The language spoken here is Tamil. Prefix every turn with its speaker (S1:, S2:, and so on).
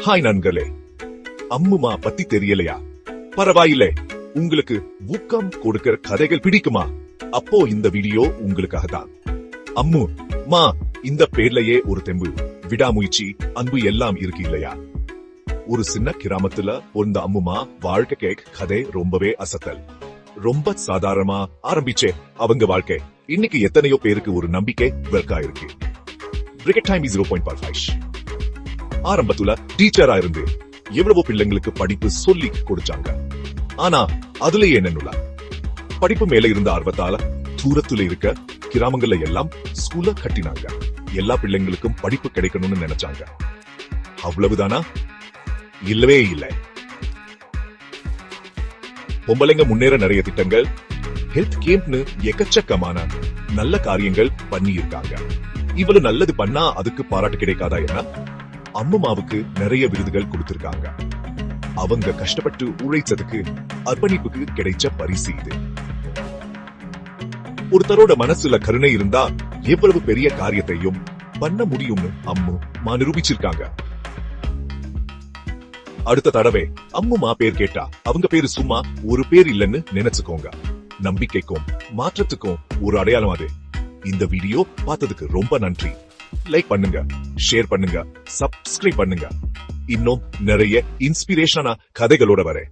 S1: ஹாய் நண்பர்களே. அம்முமா பத்தி தெரியலையா? பரவாயில்லை. உங்களுக்கு ஊக்கம் கொடுக்கிற கதைகள் பிடிக்குமா? அப்போ இந்த வீடியோ உங்களுக்காக தான் அம்மு மா இந்த பேர்லயே ஒரு தெம்பு விடாமுயற்சி அன்பு எல்லாம் இருக்கு இல்லையா? ஒரு சின்ன கிராமத்துல பொருந்த அம்முமா வாழ்க்கை கேக் கதை ரொம்பவே அசத்தல். ரொம்ப சாதாரணமா ஆரம்பிச்சே அவங்க வாழ்க்கை. இன்னைக்கு எத்தனையோ பேருக்கு ஒரு நம்பிக்கை வெல்கா இருக்கு டைம் ஜீரோ பாயிண்ட் ஆரம்பத்துல டீச்சரா இருந்து எவ்வளவோ பிள்ளைங்களுக்கு படிப்பு சொல்லி கொடுத்தாங்க. ஆனா அதுலயே என்னன்னுல படிப்பு மேல இருந்த ஆர்வத்தால தூரத்துல இருக்க கிராமங்கள்ல எல்லாம் ஸ்கூல கட்டினாங்க. எல்லா பிள்ளைங்களுக்கும் படிப்பு கிடைக்கணும்னு நினைச்சாங்க. அவ்வளவுதானா? இல்லவே இல்லை. பொம்பளைங்க முன்னேற நிறைய திட்டங்கள் ஹெல்த் கேம்ப்னு எக்கச்சக்கமான நல்ல காரியங்கள் பண்ணி இருக்காங்க இவ்வளவு நல்லது பண்ணா அதுக்கு பாராட்டு கிடைக்காதா என்ன? அம்மாவுக்கு நிறைய விருதுகள் கொடுத்திருக்காங்க. அவங்க கஷ்டப்பட்டு உழைச்சதுக்கு அர்ப்பணிப்புக்கு கிடைச்ச பரிசு இது. ஒருத்தரோட மனசுல கருணை இருந்தா எவ்வளவு பெரிய காரியத்தையும் பண்ண முடியும்னு அம்மு மா நிரூபிச்சிருக்காங்க. அடுத்த தடவை அம்மு மா பேர் கேட்டா அவங்க பேரு சும்மா ஒரு பேர் இல்லைன்னு நினைச்சுக்கோங்க. நம்பிக்கைக்கும் மாற்றத்துக்கும் ஒரு அடையாளம் அது. இந்த வீடியோ பார்த்ததுக்கு ரொம்ப நன்றி. லைக் பண்ணுங்க ஷேர் பண்ணுங்க சப்ஸ்கிரைப் பண்ணுங்க. இன்னும் நிறைய இன்ஸ்பிரேஷனான கதைகளோட வரேன்.